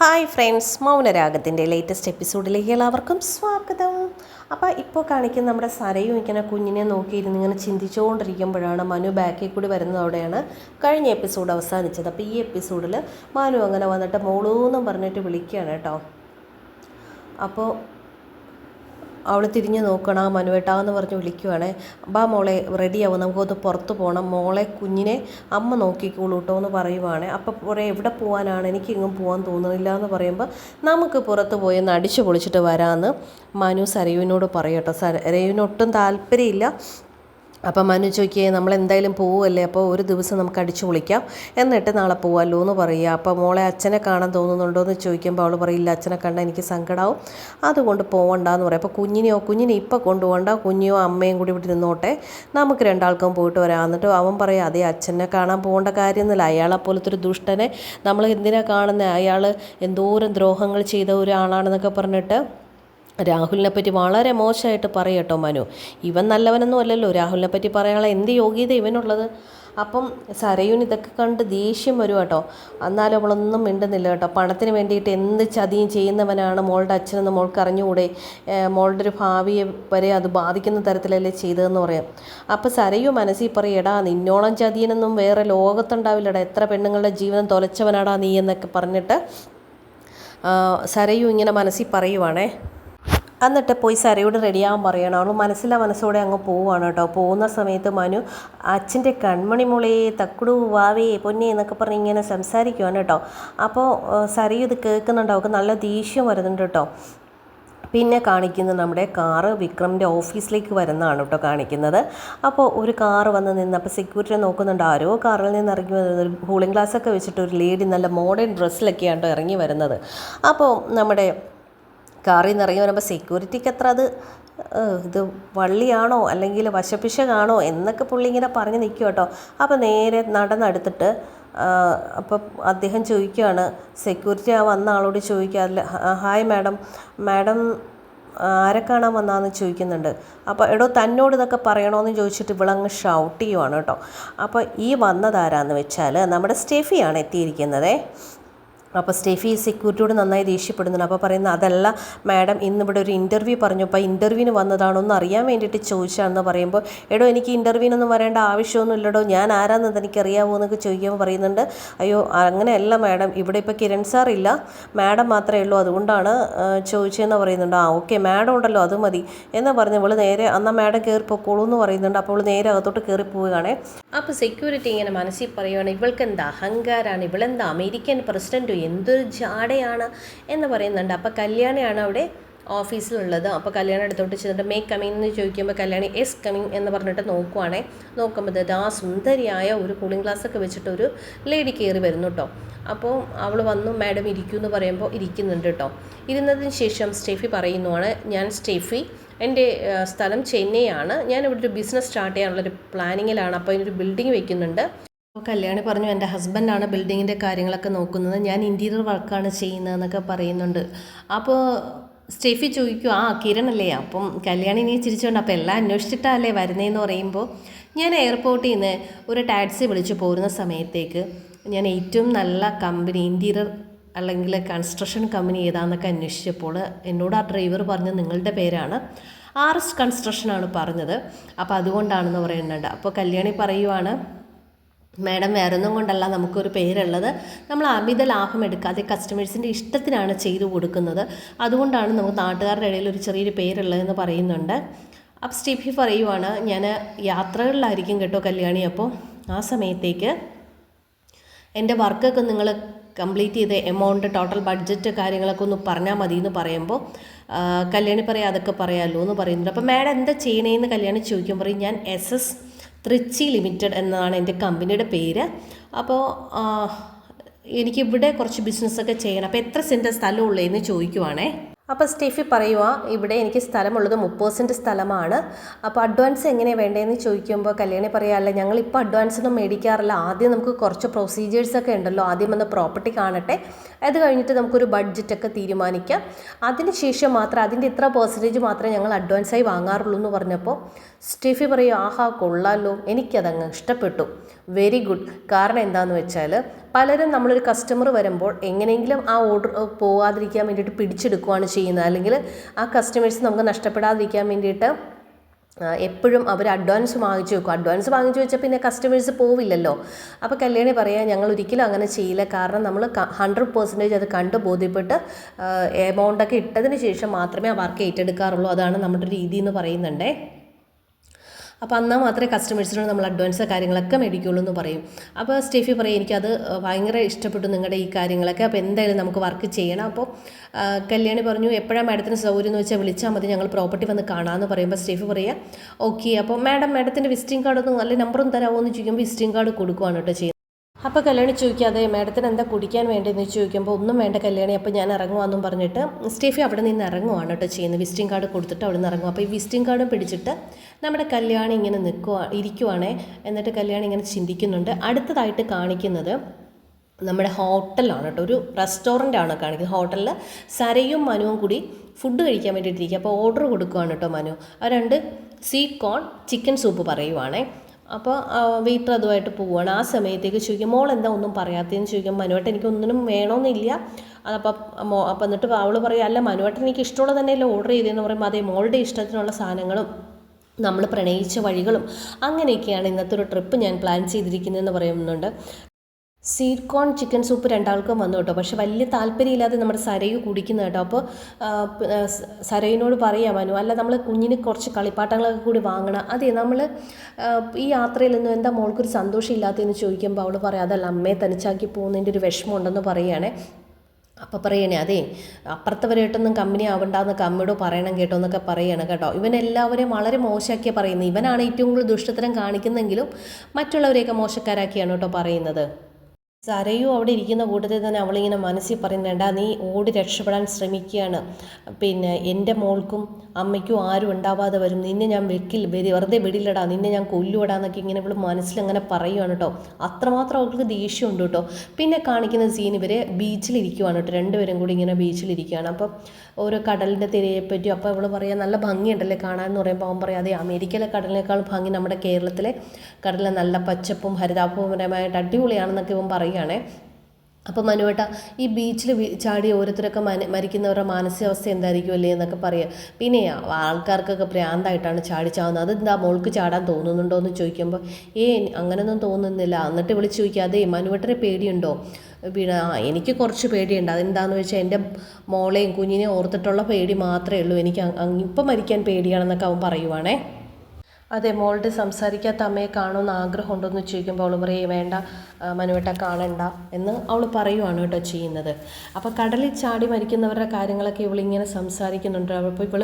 Hi friends മൗനരാഗത്തിന്റെ latest എപ്പിസോഡിലേക്ക് എല്ലാവർക്കും സ്വാഗതം. അപ്പോൾ ഇപ്പോൾ കാണിക്കുന്ന നമ്മുടെ സരയും ഇങ്ങനെ കുഞ്ഞിനെ നോക്കിയിരുന്ന് ഇങ്ങനെ ചിന്തിച്ചുകൊണ്ടിരിക്കുമ്പോഴാണ് മനു ബാക്കിൽ കൂടി വരുന്നതോടെയാണ് കഴിഞ്ഞ എപ്പിസോഡ് അവസാനിച്ചത്. അപ്പോൾ ഈ എപ്പിസോഡിൽ മനു അങ്ങനെ വന്നിട്ട് മോളൂന്നും പറഞ്ഞിട്ട് വിളിക്കുകയാണ് കേട്ടോ. അപ്പോൾ അവൾ തിരിഞ്ഞ് നോക്കണം മനുവേട്ടാന്ന് പറഞ്ഞ് വിളിക്കുവാണേ. ബാ മോളെ റെഡിയാവും നമുക്കൊന്ന് പുറത്ത് പോകണം മോളെ കുഞ്ഞിനെ അമ്മ നോക്കിക്കോളൂ കേട്ടോ എന്ന് പറയുവാണേ. അപ്പം കുറേ എവിടെ പോകാനാണ് എനിക്കെങ്ങും പോകാൻ തോന്നുന്നില്ല എന്ന് പറയുമ്പോൾ നമുക്ക് പുറത്ത് പോയി ഒന്ന് അടിച്ചു പൊളിച്ചിട്ട് വരാമെന്ന് മനു സരയുവിനോട് പറയട്ടോ സരയുവിനൊട്ടും താല്പര്യമില്ല. അപ്പം മനു ചോദിക്കുകയെ നമ്മൾ എന്തായാലും പോവുമല്ലേ അപ്പോൾ ഒരു ദിവസം നമുക്ക് അടിച്ചു വിളിക്കാം എന്നിട്ട് നാളെ പോവാമല്ലോ എന്ന് പറയുക. അപ്പോൾ മോളെ അച്ഛനെ കാണാൻ തോന്നുന്നുണ്ടോ എന്ന് ചോദിക്കുമ്പോൾ അവൾ പറയില്ല അച്ഛനെ കണ്ടാൽ എനിക്ക് സങ്കടമാവും അതുകൊണ്ട് പോവണ്ടെന്ന് പറയും. അപ്പോൾ കുഞ്ഞിനെയോ കുഞ്ഞിനെ ഇപ്പോൾ കൊണ്ടുപോകണ്ട. കുഞ്ഞിയോ അമ്മയും കൂടി ഇവിടെ നിന്നോട്ടെ. നമുക്ക് രണ്ടാൾക്കും പോയിട്ട് വരാം. എന്നിട്ട് അവൻ പറയും അതേ അച്ഛനെ കാണാൻ പോകേണ്ട കാര്യമൊന്നുമില്ല. അയാളെ പോലത്തെ ഒരു ദുഷ്ടനെ നമ്മൾ എന്തിനാണ് കാണുന്നത്? അയാൾ എന്തോരം ദ്രോഹങ്ങൾ ചെയ്ത ഒരാളാണെന്നൊക്കെ പറഞ്ഞിട്ട് രാഹുലിനെ പറ്റി വളരെ മോശമായിട്ട് പറയട്ടോ മനു. ഇവൻ നല്ലവനൊന്നും അല്ലല്ലോ. രാഹുലിനെ പറ്റി പറയാനുള്ള എന്ത് യോഗ്യത ഇവനുള്ളത്? അപ്പം സരയുൻ ഇതൊക്കെ കണ്ട് ദേഷ്യം വരും കേട്ടോ. എന്നാലും അവളൊന്നും മിണ്ടുന്നില്ല കേട്ടോ. പണത്തിന് വേണ്ടിയിട്ട് എന്ത് ചതിയും ചെയ്യുന്നവനാണ് മോളുടെ അച്ഛനെന്ന് മോൾക്ക് അറിഞ്ഞുകൂടെ? മോളുടെ ഒരു ഭാവിയെ വരെ അത് ബാധിക്കുന്ന തരത്തിലല്ലേ ചെയ്തതെന്ന് പറയാം. അപ്പോൾ സരയു മനസ്സിൽ പറയടാ നിന്നോളം ചതിയനൊന്നും വേറെ ലോകത്തുണ്ടാവില്ലടാ. എത്ര പെണ്ണുങ്ങളുടെ ജീവിതം തൊലച്ചവനാടാ നീ എന്നൊക്കെ പറഞ്ഞിട്ട് സരയു ഇങ്ങനെ മനസ്സിൽ പറയുവാണേ. എന്നിട്ട് പോയി സരയോട് റെഡിയാവാൻ പറയണം. അവൾ മനസ്സിലാ മനസ്സോടെ അങ്ങ് പോവുകയാണ് കേട്ടോ. പോകുന്ന സമയത്ത് മനു അച്ഛന്റെ കൺമണി മുളേ തക്കുടു വാവേ പൊന്നെ എന്നൊക്കെ പറഞ്ഞ് ഇങ്ങനെ സംസാരിക്കുവാണ് കേട്ടോ. അപ്പോൾ സരയു ഇത് കേൾക്കുന്നുണ്ടോ. അവൾക്ക് നല്ല ദേഷ്യം വരുന്നുണ്ട് കേട്ടോ. പിന്നെ കാണിക്കുന്നത് നമ്മുടെ കാറ് വിക്രമിന്റെ ഓഫീസിലേക്ക് വരുന്നതാണ് കേട്ടോ കാണിക്കുന്നത്. അപ്പോൾ ഒരു കാറ് വന്ന് നിന്ന് അപ്പോൾ സെക്യൂരിറ്റി നോക്കുന്നുണ്ട്. ആരോ കാറിൽ നിന്ന് ഇറങ്ങി വരുന്നത്. ഒരു കൂളിംഗ് ഗ്ലാസ്സൊക്കെ വെച്ചിട്ട് ഒരു ലേഡി നല്ല മോഡേൺ ഡ്രസ്സിലൊക്കെയാണ് ഇറങ്ങി വരുന്നത്. അപ്പോൾ നമ്മുടെ കാറിൽ നിന്ന് വരുമ്പോൾ സെക്യൂരിറ്റിക്ക് അത്ര അത് ഇത് വള്ളിയാണോ അല്ലെങ്കിൽ വശപിശകാണോ എന്നൊക്കെ പുള്ളി ഇങ്ങനെ പറഞ്ഞ് നിൽക്കും കേട്ടോ. അപ്പോൾ നേരെ നടന്നെടുത്തിട്ട് അപ്പം അദ്ദേഹം ചോദിക്കുകയാണ് സെക്യൂരിറ്റി ആ വന്ന ആളോട് ചോദിക്കുക ഹായ് മാഡം മാഡം ആരെ കാണാൻ വന്നാന്ന് ചോദിക്കുന്നുണ്ട്. അപ്പോൾ എടോ തന്നോട് ഇതൊക്കെ പറയണമെന്ന് ചോദിച്ചിട്ട് ഇവളങ്ങ് ഷൗട്ട് ചെയ്യുവാണ് കേട്ടോ. അപ്പോൾ ഈ വന്നതാരാന്ന് വെച്ചാൽ നമ്മുടെ സ്റ്റെഫിയാണ് എത്തിയിരിക്കുന്നത്. അപ്പോൾ സ്റ്റേഫി സെക്യൂരിറ്റിയോട് നന്നായി ദേഷ്യപ്പെടുന്നുണ്ട്. അപ്പോൾ പറയുന്നത് അതല്ല മാഡം ഇന്നിവിടെ ഒരു ഇന്റർവ്യൂ പറഞ്ഞു. അപ്പോൾ ഇന്റർവ്യൂവിന് വന്നതാണോ എന്ന് അറിയാൻ വേണ്ടിയിട്ട് ചോദിച്ചാണെന്ന് പറയുമ്പോൾ എടോ എനിക്ക് ഇന്റർവ്യൂവിനൊന്നും വരേണ്ട ആവശ്യമൊന്നും ഇല്ലടോ. ഞാൻ ആരാണെന്ന് എനിക്കറിയാമോ എന്നൊക്കെ ചോദിക്കുമ്പോൾ പറയുന്നുണ്ട് അയ്യോ അങ്ങനെയല്ല മാഡം. ഇവിടെ ഇപ്പോൾ കിരൺ സാർ ഇല്ല. മാഡം മാത്രമേ ഉള്ളൂ. അതുകൊണ്ടാണ് ചോദിച്ചതെന്ന് പറയുന്നുണ്ട്. ആ ഓക്കെ മാഡം ഉണ്ടല്ലോ. അത് മതി. എന്ന് പറഞ്ഞ് ഇവൾ നേരെ എന്നാൽ മാഡം കയറി പൊക്കോളൂ എന്ന് പറയുന്നുണ്ട്. അപ്പോൾ നേരെ അകത്തോട്ട് കയറി പോവുകയാണേ. അപ്പോൾ സെക്യൂരിറ്റി ഇങ്ങനെ മനസ്സിൽ പറയുകയാണ് ഇവൾക്ക് എന്താ അഹങ്കാരമാണ് ഇവളെന്താ? അമേരിക്കൻ പ്രസിഡന്റ് എന്തൊരു ജാടയാണ് എന്ന് പറയുന്നുണ്ട്. അപ്പോൾ കല്യാണിയാണ് അവിടെ ഓഫീസിലുള്ളത്. അപ്പോൾ കല്യാണം എടുത്തോട്ട് ചെന്നിട്ട് മേ കമ്മിങ് എന്ന് ചോദിക്കുമ്പോൾ കല്യാണി എസ് കമ്മിങ് എന്ന് പറഞ്ഞിട്ട് നോക്കുവാണേ. നോക്കുമ്പോൾ ആ സുന്ദരിയായ ഒരു കൂളിംഗ് ഗ്ലാസ് ഒക്കെ വെച്ചിട്ട് ഒരു ലേഡി കയറി വരുന്നു കേട്ടോ അപ്പോൾ അവൾ വന്നു മാഡം ഇരിക്കൂ എന്ന് പറയുമ്പോൾ ഇരിക്കുന്നുണ്ട് കേട്ടോ ഇരുന്നതിന് ശേഷം സ്റ്റെഫി പറയുന്നുവാണ് ഞാൻ സ്റ്റെഫി എന്റെ സ്ഥലം ചെന്നൈയാണ്. ഞാൻ ഇവിടെ ഒരു ബിസിനസ് സ്റ്റാർട്ട് ചെയ്യാനുള്ളൊരു പ്ലാനിങ്ങിലാണ് അപ്പോൾ അതിനൊരു ബിൽഡിംഗ് വെക്കുന്നുണ്ട്. കല്യാണി പറഞ്ഞു എന്റെ ഹസ്ബൻഡാണ് ബിൽഡിങ്ങിന്റെ കാര്യങ്ങളൊക്കെ നോക്കുന്നത്. ഞാൻ ഇന്റീരിയർ വർക്കാണ് ചെയ്യുന്നത് എന്നൊക്കെ പറയുന്നുണ്ട്. അപ്പോൾ സ്റ്റെഫി ചോദിക്കും ആ കിരണല്ലേ? അപ്പം കല്യാണി നീ ചിരിച്ചുകൊണ്ട് അപ്പോൾ എല്ലാം അന്വേഷിച്ചിട്ടല്ലേ വരുന്നതെന്ന് പറയുമ്പോൾ ഞാൻ എയർപോർട്ടിൽ നിന്ന് ഒരു ടാക്സി വിളിച്ച് പോരുന്ന സമയത്തേക്ക് ഞാൻ ഏറ്റവും നല്ല കമ്പനി ഇന്റീരിയർ അല്ലെങ്കിൽ കൺസ്ട്രക്ഷൻ കമ്പനി ഏതാണെന്നൊക്കെ അന്വേഷിച്ചപ്പോൾ എന്നോട് ആ ഡ്രൈവർ പറഞ്ഞത് നിങ്ങളുടെ പേരാണ് ആർ എസ് കൺസ്ട്രക്ഷനാണ് പറഞ്ഞത്. അപ്പോൾ അതുകൊണ്ടാണെന്ന് പറയുന്നുണ്ട്. അപ്പോൾ കല്യാണി പറയുവാണ് മാഡം വേറൊന്നും കൊണ്ടല്ല നമുക്കൊരു പേരുള്ളത്. നമ്മൾ അമിത ലാഭം എടുക്കാതെ കസ്റ്റമേഴ്സിന്റെ ഇഷ്ടത്തിനാണ് ചെയ്തു കൊടുക്കുന്നത്. അതുകൊണ്ടാണ് നമുക്ക് നാട്ടുകാരുടെ ഇടയിൽ ഒരു ചെറിയൊരു പേരുള്ളതെന്ന് പറയുന്നുണ്ട്. അപ്പം സ്റ്റീഫി പറയുവാണ് ഞാൻ യാത്രകളിലായിരിക്കും കേട്ടോ കല്യാണി. അപ്പോൾ ആ സമയത്തേക്ക് എന്റെ വർക്കൊക്കെ നിങ്ങൾ കംപ്ലീറ്റ് ചെയ്ത് എമൗണ്ട് ടോട്ടൽ ബഡ്ജറ്റ് കാര്യങ്ങളൊക്കെ ഒന്ന് പറഞ്ഞാൽ മതി എന്ന് പറയുമ്പോൾ കല്യാണി പറയാം അതൊക്കെ പറയാമല്ലോ എന്ന് പറയുന്നുണ്ട്. അപ്പോൾ മാഡം എന്താ ചെയ്യണേന്ന് കല്യാണി ചോദിക്കുമ്പോൾ പറയും ഞാൻ എസ് എസ് ത്രിച്ചി ലിമിറ്റഡ് എന്നാണ് എന്റെ കമ്പനിയുടെ പേര്. അപ്പോൾ എനിക്കിവിടെ കുറച്ച് ബിസിനസ്സൊക്കെ ചെയ്യണം. അപ്പോൾ എത്ര സെന്റ് സ്ഥലമുള്ളതെന്ന് ചോദിക്കുവാണേ. അപ്പോൾ സ്റ്റെഫി പറയുക ഇവിടെ എനിക്ക് സ്ഥലമുള്ളത് മുപ്പത് സെന്റ് സ്ഥലമാണ്. അപ്പോൾ അഡ്വാൻസ് എങ്ങനെയാണ് വേണ്ടതെന്ന് ചോദിക്കുമ്പോൾ കല്യാണി പറയാമല്ല ഞങ്ങളിപ്പോൾ അഡ്വാൻസ് ഒന്നും മേടിക്കാറില്ല. ആദ്യം നമുക്ക് കുറച്ച് പ്രൊസീജിയേഴ്സൊക്കെ ഉണ്ടല്ലോ. ആദ്യം വന്ന് പ്രോപ്പർട്ടി കാണട്ടെ. അത് കഴിഞ്ഞിട്ട് നമുക്കൊരു ബഡ്ജറ്റൊക്കെ തീരുമാനിക്കാം. അതിന് ശേഷം മാത്രം അതിന്റെ ഇത്ര പെർസെന്റേജ് മാത്രമേ ഞങ്ങൾ അഡ്വാൻസായി വാങ്ങാറുള്ളൂ എന്ന് പറഞ്ഞപ്പോൾ സ്റ്റെഫി പറയും ആഹാ കൊള്ളാമല്ലോ എനിക്കതങ്ങ് ഇഷ്ടപ്പെട്ടു. വെരി ഗുഡ് കാരണം എന്താണെന്ന് വെച്ചാൽ പലരും നമ്മളൊരു കസ്റ്റമർ വരുമ്പോൾ എങ്ങനെയെങ്കിലും ആ ഓർഡർ പോകാതിരിക്കാൻ വേണ്ടിയിട്ട് പിടിച്ചെടുക്കുകയാണ് ചെയ്യുന്നത്. അല്ലെങ്കിൽ ആ കസ്റ്റമേഴ്സ് നമുക്ക് നഷ്ടപ്പെടാതിരിക്കാൻ വേണ്ടിയിട്ട് എപ്പോഴും അവർ അഡ്വാൻസ് വാങ്ങിച്ചു വെക്കും. അഡ്വാൻസ് വാങ്ങിച്ചു വെച്ചാൽ പിന്നെ കസ്റ്റമേഴ്സ് പോവില്ലല്ലോ. അപ്പോൾ കല്യാണി പറയാം ഞങ്ങൾ ഒരിക്കലും അങ്ങനെ ചെയ്യില്ല. കാരണം നമ്മൾ ഹൺഡ്രഡ് പെർസെന്റേജ് അത് കണ്ട് ബോധ്യപ്പെട്ട് എമൗണ്ടൊക്കെ ഇട്ടതിന് ശേഷം മാത്രമേ ആ വർക്ക് ഏറ്റെടുക്കാറുള്ളൂ. അതാണ് നമ്മുടെ രീതി എന്ന് പറയുന്നുണ്ടേ. അപ്പോൾ എന്നാൽ മാത്രമേ കസ്റ്റമേഴ്സിനോട് നമ്മൾ അഡ്വാൻസ് കാര്യങ്ങളൊക്കെ മേടിക്കുള്ളൂ എന്ന് പറയും. അപ്പോൾ സ്റ്റേഫി പറയും എനിക്കത് ഭയങ്കര ഇഷ്ടപ്പെട്ടു നിങ്ങളുടെ ഈ കാര്യങ്ങളൊക്കെ. അപ്പോൾ എന്തായാലും നമുക്ക് വർക്ക് ചെയ്യണം. അപ്പോൾ കല്യാണി പറഞ്ഞു എപ്പോഴാണ് മാഡത്തിന് സൗകര്യം എന്ന് വെച്ചാൽ വിളിച്ചാൽ മതി ഞങ്ങൾ പ്രോപ്പർട്ടി വന്ന് കാണാമെന്ന് പറയുമ്പോൾ സ്റ്റേഫി പറയുക ഓക്കെ അപ്പോൾ മാഡം മാഡത്തിന്റെ വിസിറ്റിംഗ് കാർഡ് ഒന്ന് നമ്പറും തരാമോ എന്ന് ചോദിക്കുമ്പോൾ വിസിറ്റിംഗ് കാർഡ് കൊടുക്കുവാണ് കേട്ടോ ചെയ്യുന്നത്. അപ്പോൾ കല്യാണി ചോദിക്കാതെ മാഡത്തിന് എന്താ കുടിക്കാൻ വേണ്ടതെന്ന് ചോദിക്കുമ്പോൾ ഒന്നും വേണ്ട കല്യാണി അപ്പോൾ ഞാൻ ഇറങ്ങുവാന്നും പറഞ്ഞിട്ട് സ്റ്റേഫി അവിടെ നിന്ന് ഇറങ്ങുവാണ് കേട്ടോ ചെയ്യുന്നത്. വിസിറ്റിംഗ് കാർഡ് കൊടുത്തിട്ട് അവിടെ നിന്ന് ഇറങ്ങും അപ്പോൾ ഈ വിസിറ്റിംഗ് കാർഡും പിടിച്ചിട്ട് നമ്മുടെ കല്യാണി ഇങ്ങനെ നിൽക്കുക ഇരിക്കുവാണേ എന്നിട്ട് കല്യാണി ഇങ്ങനെ ചിന്തിക്കുന്നുണ്ട്. അടുത്തതായിട്ട് കാണിക്കുന്നത് നമ്മുടെ ഹോട്ടലാണ് കേട്ടോ. ഒരു റെസ്റ്റോറന്റ് ആണ് കാണിക്കുന്നത്. ഹോട്ടലിൽ സരയും മനുവും കൂടി ഫുഡ് കഴിക്കാൻ വേണ്ടിയിട്ടിരിക്കുക അപ്പോൾ ഓർഡർ കൊടുക്കുവാണ് കേട്ടോ മനു. ആ രണ്ട് സീ കോൺ ചിക്കൻ സൂപ്പ് പറയുവാണേ. അപ്പോൾ വെയിറ്റർ അതുമായിട്ട് പോവുകയാണ് ആ സമയത്തേക്ക് ചോദിക്കും മോൾ എന്താ ഒന്നും പറയാത്തതെന്ന്? ചോദിക്കും മനുവേട്ടൻ എനിക്ക് ഒന്നിനും വേണമെന്നില്ല അപ്പോൾ അപ്പം എന്നിട്ട് അവൾ പറയും അല്ല മനുവേട്ടൻ എനിക്ക് ഇഷ്ടമുള്ള തന്നെയല്ലേ ഓർഡർ ചെയ്തതെന്ന്? പറയുമ്പോൾ അതേ മോളുടെ ഇഷ്ടത്തിനുള്ള സാധനങ്ങളും നമ്മൾ പ്രണയിച്ച വഴികളും അങ്ങനെയൊക്കെയാണ് ഇന്നത്തെ ഒരു ട്രിപ്പ് ഞാൻ പ്ലാൻ ചെയ്തിരിക്കുന്നതെന്ന് പറയുന്നുണ്ട്. സീർക്കോൺ ചിക്കൻ സൂപ്പ് രണ്ടാൾക്കും വന്നു കേട്ടോ. പക്ഷെ വലിയ താല്പര്യമില്ലാതെ നമ്മുടെ സരയു കുടിക്കുന്ന കേട്ടോ. അപ്പോൾ സരയിനോട് പറയാം അല്ല നമ്മൾ കുഞ്ഞിന് കുറച്ച് കളിപ്പാട്ടങ്ങളൊക്കെ കൂടി വാങ്ങണം. അതെ നമ്മൾ ഈ യാത്രയിലൊന്നും എന്താ മോൾക്കൊരു സന്തോഷം ഇല്ലാത്തതെന്ന് ചോദിക്കുമ്പോൾ അവൾ പറയാം അതല്ല അമ്മയെ തനിച്ചാക്കി പോകുന്നതിന്റെ ഒരു വിഷമം ഉണ്ടെന്ന് പറയുകയാണേ. അപ്പോൾ പറയണേ അതെ അപ്പുറത്തവരായിട്ടൊന്നും കമ്പനി ആവണ്ടെന്നൊക്കെ കമ്മിയോട് പറയണം കേട്ടോ എന്നൊക്കെ പറയണം കേട്ടോ. ഇവനെല്ലാവരെയും വളരെ മോശമാക്കിയാണ് പറയുന്നത് ഇവനാണ് ഏറ്റവും കൂടുതൽ ദുഷ്ടത്തരം കാണിക്കുന്നെങ്കിലും മറ്റുള്ളവരെയൊക്കെ മോശക്കാരാക്കിയാണ് കേട്ടോ പറയുന്നത്. സരയു അവിടെ ഇരിക്കുന്ന കൂട്ടത്തിൽ തന്നെ അവളിങ്ങനെ മനസ്സിൽ പറയുന്നുണ്ട് നീ ഓടി രക്ഷപ്പെടാൻ ശ്രമിക്കുകയാണ്. പിന്നെ എന്റെ മോൾക്കും അമ്മയ്ക്കും ആരും ഉണ്ടാവാതെ വരും. നിന്നെ ഞാൻ വെക്കിൽ വെരി വെറുതെ വിടില്ലടാ നിന്നെ ഞാൻ കൊല്ലുവിടാ എന്നൊക്കെ ഇങ്ങനെ ഇവൾ മനസ്സിലങ്ങനെ പറയുവാണ് കേട്ടോ. അത്രമാത്രം അവൾക്ക് ദേഷ്യമുണ്ട് കേട്ടോ. പിന്നെ കാണിക്കുന്ന സീൻ ഇവരെ ബീച്ചിലിരിക്കുവാണ് കേട്ടോ. രണ്ടുപേരും കൂടി ഇങ്ങനെ ബീച്ചിലിരിക്കുകയാണ് അപ്പം ഓരോ കടലിന്റെ തിരയെ പറ്റി അപ്പോൾ അവൾ പറയാം നല്ല ഭംഗിയുണ്ടല്ലേ കാണാൻ എന്ന് പറയുമ്പോൾ അവൻ പറയാം അതെ അമേരിക്കയിലെ കടലിനേക്കാൾ ഭംഗി നമ്മുടെ കേരളത്തിലെ കടലിലെ നല്ല പച്ചപ്പും ഹരിതാഭപരമായിട്ട് അടിപൊളിയാണെന്നൊക്കെ ഇവൻ പറയുകയാണേ അപ്പോൾ മനുവേട്ട ഈ ബീച്ചിൽ ചാടി ഓരോരുത്തരൊക്കെ മന മരിക്കുന്നവരുടെ മാനസികാവസ്ഥ എന്തായിരിക്കും അല്ലേ എന്നൊക്കെ പറയുക പിന്നെ ആൾക്കാർക്കൊക്കെ പ്രാന്തായിട്ടാണ് ചാടി ചാവുന്നത്. അതെന്താ മോൾക്ക് ചാടാൻ തോന്നുന്നുണ്ടോ എന്ന് ചോദിക്കുമ്പോൾ ഏ അങ്ങനെയൊന്നും തോന്നുന്നില്ല. എന്നിട്ട് വിളിച്ച് ചോദിക്കുക അതേ മനുവേട്ടനെ പേടിയുണ്ടോ? പിന്നെ ആ എനിക്ക് കുറച്ച് പേടിയുണ്ട്. അതെന്താന്ന് വെച്ചാൽ എന്റെ മോളെയും കുഞ്ഞിനെയും ഓർത്തിട്ടുള്ള പേടി മാത്രമേ ഉള്ളൂ. എനിക്ക് ഇപ്പം മരിക്കാൻ പേടിയാണെന്നൊക്കെ അവൻ പറയുവാണേ. അതെ മോളുടെ സംസാരിക്കാത്ത അമ്മയെ കാണുമെന്ന് ആഗ്രഹമുണ്ടോയെന്ന് ചോദിക്കുമ്പോൾ അവൾ പറയും വേണ്ട മനുവേട്ട കാണണ്ട എന്ന് അവൾ പറയുവാണ് കേട്ടോ ചെയ്യുന്നത്. അപ്പോൾ കടലിൽ ചാടി മരിക്കുന്നവരുടെ കാര്യങ്ങളൊക്കെ ഇവളിങ്ങനെ സംസാരിക്കുന്നുണ്ട്. അപ്പോൾ ഇവൾ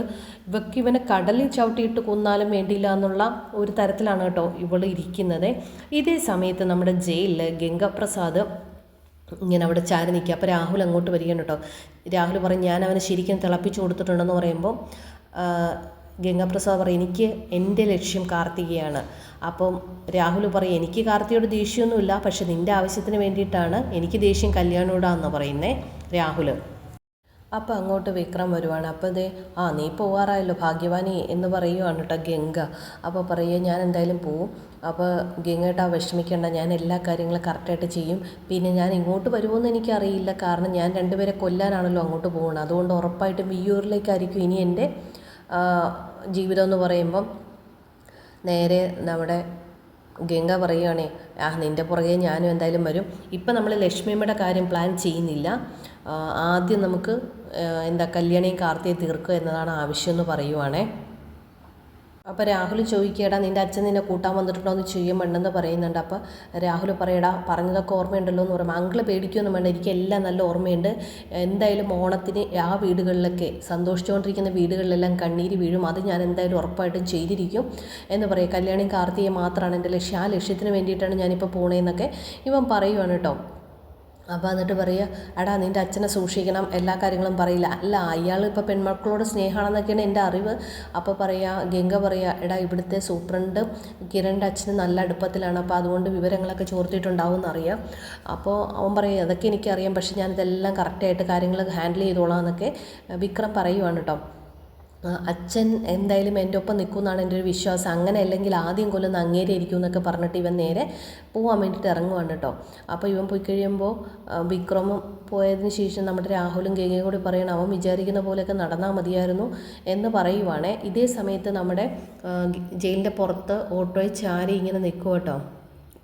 ഇവക്ക് ഇവനെ കടലിൽ ചവിട്ടിയിട്ട് കൊന്നാലും വേണ്ടിയില്ല എന്നുള്ള ഒരു തരത്തിലാണ് കേട്ടോ ഇവൾ ഇരിക്കുന്നത്. ഇതേ സമയത്ത് നമ്മുടെ ജയിലിൽ ഗംഗാപ്രസാദ് ഇങ്ങനെ അവിടെ ചാരി നിൽക്കുക. അപ്പോൾ രാഹുൽ അങ്ങോട്ട് വരികയാണ് കേട്ടോ. രാഹുൽ പറയും ഞാൻ അവനെ ശരിക്കും തിളപ്പിച്ചു കൊടുത്തിട്ടുണ്ടെന്ന് പറയുമ്പോൾ ഗംഗാപ്രസാദ് പറയും എനിക്ക് എന്റെ ലക്ഷ്യം കാർത്തികയാണ്. അപ്പം രാഹുൽ പറയും എനിക്ക് കാർത്തിയോട് ദേഷ്യമൊന്നുമില്ല പക്ഷെ നിന്റെ ആവശ്യത്തിന് വേണ്ടിയിട്ടാണ് എനിക്ക് ദേഷ്യം കല്യാണോടാന്ന് പറയുന്നേ രാഹുൽ. അപ്പോൾ അങ്ങോട്ട് വിക്രം വരുവാണ്. അപ്പോൾ ഇതേ ആ നീ പോവാറായല്ലോ ഭാഗ്യവാനി എന്ന് പറയുവാണ് കേട്ടോ ഗംഗ. അപ്പോൾ പറയുക ഞാൻ എന്തായാലും പോവും. അപ്പോൾ ഗംഗേട്ടാ വിഷമിക്കേണ്ട ഞാൻ എല്ലാ കാര്യങ്ങളും കറക്റ്റായിട്ട് ചെയ്യും. പിന്നെ ഞാൻ ഇങ്ങോട്ട് വരുമോയെന്ന് എനിക്കറിയില്ല. കാരണം ഞാൻ രണ്ടുപേരെ കൊല്ലാനാണല്ലോ അങ്ങോട്ട് പോകുന്നത് അതുകൊണ്ട് ഉറപ്പായിട്ടും വിയൂരിലേക്കായിരിക്കും ഇനി എന്റെ ജീവിതം എന്ന് പറയുമ്പം നേരെ നമ്മുടെ ഗംഗ പറയുകയാണേ ആ നിന്റെ പുറകെ ഞാനും എന്തായാലും വരും. ഇപ്പം നമ്മൾ ലക്ഷ്മിയമ്മയുടെ കാര്യം പ്ലാൻ ചെയ്യുന്നില്ല. ആദ്യം നമുക്ക് എന്താ കല്യാണിയും കാർത്തിയെ തീർക്കുക എന്നതാണ് ആവശ്യം എന്ന് പറയുവാണേ. അപ്പോൾ രാഹുൽ ചോദിക്കേടാ നിന്റെ അച്ഛൻ നിന്നെ കൂട്ടാൻ വന്നിട്ടുണ്ടോ? എന്ന് ചെയ്യുമ്പോണ്ടെന്ന് പറയുന്നുണ്ട്. അപ്പോൾ രാഹുൽ പറയടാ പറഞ്ഞതൊക്കെ ഓർമ്മയുണ്ടല്ലോ എന്ന് പറയുമ്പോൾ അങ്കിൾ പേടിക്കൊന്നും വേണ്ട എനിക്ക് എല്ലാം നല്ല ഓർമ്മയുണ്ട്. എന്തായാലും ഓണത്തിന് ആ വീടുകളിലൊക്കെ സന്തോഷിച്ചുകൊണ്ടിരിക്കുന്ന വീടുകളിലെല്ലാം കണ്ണീര് വീഴും. അത് ഞാൻ എന്തായാലും ഉറപ്പായിട്ടും ചെയ്തിരിക്കും എന്ന് പറയും. കല്യാണി കാർത്തിയെ മാത്രമാണ് എന്റെ ലക്ഷ്യം. ആ ലക്ഷ്യത്തിന് വേണ്ടിയിട്ടാണ് ഞാനിപ്പോൾ പോണേന്നൊക്കെ ഇവൻ പറയുവാണ് കേട്ടോ. അപ്പോൾ എന്നിട്ട് പറയുക എടാ നിന്റെ അച്ഛനെ സൂക്ഷിക്കണം എല്ലാ കാര്യങ്ങളും പറയില്ല. അല്ല അയാൾ ഇപ്പോൾ പെൺമക്കളോട് സ്നേഹമാണെന്നൊക്കെയാണ് എന്റെ അറിവ്. അപ്പോൾ പറയുക ഗംഗ പറയുക എടാ ഇവിടുത്തെ സൂപ്രണ്ട് കിരണിന്റെ അച്ഛന് നല്ല അടുപ്പത്തിലാണ് അപ്പോൾ അതുകൊണ്ട് വിവരങ്ങളൊക്കെ ചോർത്തിയിട്ടുണ്ടാവും എന്നറിയാം. അപ്പോൾ അവൻ പറയുക അതൊക്കെ എനിക്കറിയാം പക്ഷേ ഞാനിതെല്ലാം കറക്റ്റായിട്ട് കാര്യങ്ങൾ ഹാൻഡിൽ ചെയ്തോളാം എന്നൊക്കെ വിക്രം പറയുവാണ് കേട്ടോ. അച്ഛൻ എന്തായാലും എന്റെ ഒപ്പം നിൽക്കുമെന്നാണ് എന്റെ ഒരു വിശ്വാസം. അങ്ങനെ അല്ലെങ്കിൽ ആദ്യം കൊല്ലുന്ന അങ്ങേരെ ഇരിക്കും എന്നൊക്കെ പറഞ്ഞിട്ട് ഇവൻ നേരെ പോകാൻ വേണ്ടിയിട്ട് ഇറങ്ങുവാണ് കേട്ടോ. അപ്പോൾ ഇവൻ പോയി കഴിയുമ്പോൾ വിക്രമം പോയതിന് ശേഷം നമ്മുടെ രാഹുലും കേകയും കൂടി പറയണം അവൻ വിചാരിക്കുന്ന പോലെയൊക്കെ നടന്നാൽ മതിയായിരുന്നു എന്ന് പറയുവാണേ. ഇതേ സമയത്ത് നമ്മുടെ ജയിലിന്റെ പുറത്ത് ഓട്ടോയിൽ ചാരി ഇങ്ങനെ നിൽക്കും കേട്ടോ.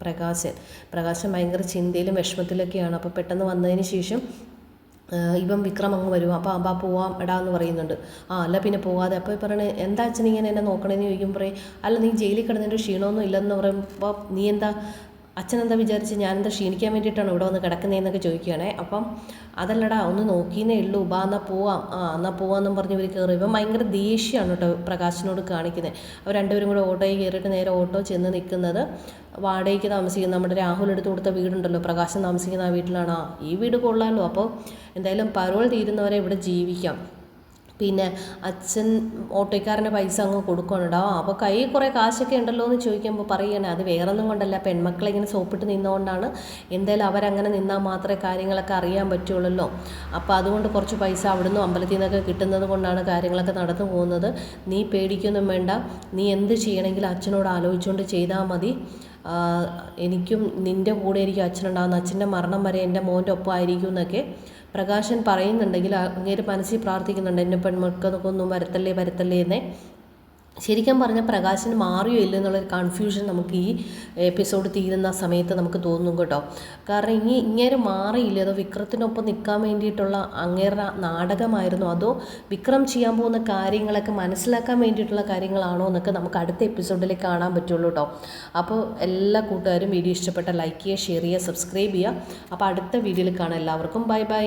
പ്രകാശൻ. പ്രകാശൻ ഭയങ്കര ചിന്തയിലും വിഷമത്തിലൊക്കെയാണ്. അപ്പോൾ പെട്ടെന്ന് വന്നതിന് ശേഷം ഇവൻ വിക്രം അങ്ങ് വരും അപ്പോൾ അമ്പാ പോവാം എടാ എന്ന് പറയുന്നുണ്ട്. ആ അല്ല പിന്നെ പോവാതെ. അപ്പോൾ പറയണേ എന്താ അച്ഛൻ ഇങ്ങനെ എന്നെ നോക്കണേന്ന് ചോദിക്കും പറയും അല്ല നീ ജയിലിൽ കിടന്നതിന്റെ ക്ഷീണമൊന്നും ഇല്ലെന്ന് പറയുമ്പോൾ നീ എന്താ അച്ഛൻ എന്താ വിചാരിച്ച് ഞാനെന്താ ക്ഷീണിക്കാൻ വേണ്ടിയിട്ടാണ് ഇവിടെ വന്ന് കിടക്കുന്നതെന്നൊക്കെ ചോദിക്കുകയാണേ. അപ്പം അതല്ലടാ ഒന്ന് നോക്കിയെന്നേ ഉള്ളൂ. ബാ എന്നാൽ പോവാം. ആ എന്നാൽ പോവാമെന്നും പറഞ്ഞ് ഇവർ കയറി. ഇപ്പം ഭയങ്കര ദേഷ്യമാണ് കേട്ടോ പ്രകാശിനോട് കാണിക്കുന്നത്. അവർ രണ്ടുപേരും കൂടെ ഓട്ടോയിൽ കയറിയിട്ട് നേരെ ഓട്ടോ ചെന്ന് നിൽക്കുന്നത് വാടകയ്ക്ക് താമസിക്കുന്ന നമ്മുടെ രാഹുൽ എടുത്ത് കൊടുത്ത വീടുണ്ടല്ലോ. പ്രകാശം താമസിക്കുന്ന ആ വീട്ടിലാണ്. ഈ വീട് കൊള്ളാമല്ലോ അപ്പോൾ എന്തായാലും പരോൾ തീരുന്നവരെ ഇവിടെ ജീവിക്കാം. പിന്നെ അച്ഛൻ ഓട്ടോക്കാരന്റെ പൈസ അങ്ങ് കൊടുക്കണടാ അപ്പോൾ കയ്യിൽ കുറേ കാശൊക്കെ ഉണ്ടല്ലോ എന്ന് ചോദിക്കുമ്പോൾ പറയണേ അത് വേറൊന്നും കൊണ്ടല്ല. പെൺമക്കളെ ഇങ്ങനെ സോപ്പിട്ട് നിന്നുകൊണ്ടാണ് എന്തായാലും അവരങ്ങനെ നിന്നാൽ മാത്രമേ കാര്യങ്ങളൊക്കെ അറിയാൻ പറ്റുള്ളൂ അപ്പോൾ അതുകൊണ്ട് കുറച്ച് പൈസ അവിടുന്ന് അമ്പലത്തിൽ നിന്നൊക്കെ കിട്ടുന്നത് കൊണ്ടാണ് കാര്യങ്ങളൊക്കെ നടന്നു പോകുന്നത്. നീ പേടിക്കൊന്നും വേണ്ട. നീ എന്ത് ചെയ്യണമെങ്കിലും അച്ഛനോട് ആലോചിച്ചുകൊണ്ട് ചെയ്താൽ മതി. എനിക്കും നിന്റെ കൂടെ ആയിരിക്കും അച്ഛനുണ്ടാകുന്ന അച്ഛന്റെ മരണം വരെ എന്റെ മോന്റെ ഒപ്പം ആയിരിക്കും എന്നൊക്കെ പ്രകാശൻ പറയുന്നുണ്ടെങ്കിൽ അങ്ങേര് മനസ്സിൽ പ്രാർത്ഥിക്കുന്നുണ്ട് എന്റെ പെൺമക്കൾക്കൊന്നും വരത്തല്ലേ വരത്തല്ലേ എന്നേ. ശരിക്കും പറഞ്ഞാൽ പ്രകാശന് മാറിയോ ഇല്ല എന്നുള്ളൊരു കൺഫ്യൂഷൻ നമുക്ക് ഈ എപ്പിസോഡ് തീരുന്ന സമയത്ത് നമുക്ക് തോന്നും കേട്ടോ. കാരണം ഇനി ഇങ്ങനെ മാറിയില്ല? അതോ വിക്രത്തിനൊപ്പം നിൽക്കാൻ വേണ്ടിയിട്ടുള്ള അങ്ങേറെ നാടകമായിരുന്നു? അതോ വിക്രം ചെയ്യാൻ പോകുന്ന കാര്യങ്ങളൊക്കെ മനസ്സിലാക്കാൻ വേണ്ടിയിട്ടുള്ള കാര്യങ്ങളാണോ എന്നൊക്കെ നമുക്ക് അടുത്ത എപ്പിസോഡിൽ കാണാൻ പറ്റുള്ളൂ കേട്ടോ. അപ്പോൾ എല്ലാ കൂട്ടുകാരും വീഡിയോ ഇഷ്ടപ്പെട്ട ലൈക്ക് ചെയ്യുക ഷെയർ ചെയ്യുക സബ്സ്ക്രൈബ് ചെയ്യുക. അപ്പോൾ അടുത്ത വീഡിയോയിൽ കാണാം. എല്ലാവർക്കും ബൈ ബൈ